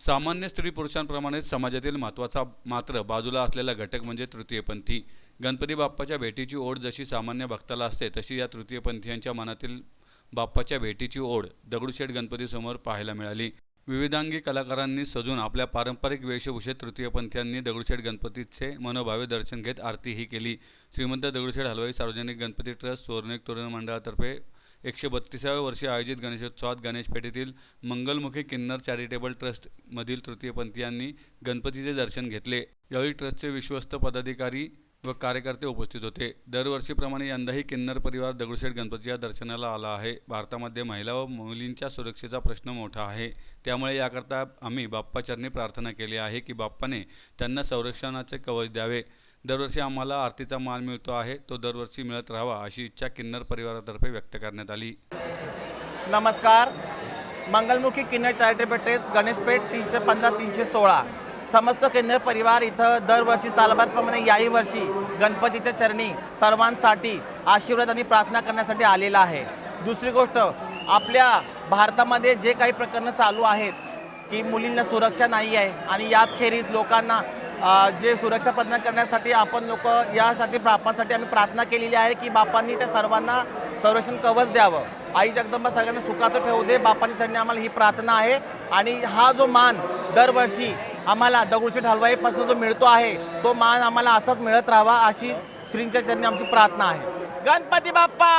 सामान्य स्त्री पुरुषांप्रमाणेच समाजातील महत्त्वाचा मात्र बाजूला असलेला घटक म्हणजे तृतीयपंथी गणपती बाप्पाच्या भेटीची ओढ जशी सामान्य भक्ताला असते तशी या तृतीयपंथीयांच्या मनातील बाप्पाच्या भेटीची ओढ दगडूशेठ गणपतीसमोर पाहायला मिळाली. विविधांगी कलाकारांनी सजून आपल्या पारंपरिक वेशभूषेत तृतीयपंथीयांनी दगडूशेठ गणपतीचे मनोभावे दर्शन घेत आरतीही केली. श्रीमंत दगडूशेठ हलवाई सार्वजनिक गणपती ट्रस्ट सुवर्णिक तोरण मंडळातर्फे एकशे बत्तीसाव्या वर्षी आयोजित गणेशोत्सवात गणेशपेठेतील मंगलमुखी किन्नर चॅरिटेबल ट्रस्टमधील तृतीयपंथीयांनी गणपतीचे दर्शन घेतले. यावेळी ट्रस्टचे विश्वस्त पदाधिकारी व कार्यकर्ते उपस्थित होते. दरवर्षीप्रमाणे यंदाही किन्नर परिवार दगडूशेठ गणपतीच्या दर्शनाला आला आहे. भारतामध्ये महिला व मुलींच्या सुरक्षेचा प्रश्न मोठा आहे. त्यामुळे याकरता आम्ही बाप्पाचरणी प्रार्थना केली आहे की बाप्पाने त्यांना संरक्षणाचे कवच द्यावे. दरवर्षी आम्हाला आरतीचा मान मिळतो आहे. तो दरवर्षी मिळत राहावा अशी इच्छा किन्नर परिवारातर्फे व्यक्त करण्यात आली. नमस्कार. मंगलमुखी किन्नर चॅरिटेबल ट्रस्ट गणेशपेठ तीनशे पंधरा तीनशे सोळा. समस्त केंद्र परिवार इथं दरवर्षी सालबादप्रमाणे याही वर्षी गणपतीच्या चरणी सर्वांसाठी आशीर्वाद आणि प्रार्थना करण्यासाठी आलेला आहे. दुसरी गोष्ट आपल्या भारतामध्ये जे काही प्रकरणं चालू आहेत की मुलींना सुरक्षा नाही आहे आणि याच खेरीज लोकांना जे सुरक्षा प्रदान करण्यासाठी आपण लोक यासाठी बापासाठी आम्ही प्रार्थना केलेली आहे की बाप्पांनी त्या सर्वांना संरक्षण कवच द्यावं. आई जगदंबा सगळ्यांना सुखाचं ठेवू दे बाप्पांनी चरणी आम्हाला ही प्रार्थना आहे. आणि हा जो मान दरवर्षी आम्हाला दगडूशेठ हलवाईपासून जो मिळतो आहे तो मान आम्हाला असाच मिळत राहावा अशी श्रींच्या चरणी आमची प्रार्थना आहे. गणपती बाप्पा!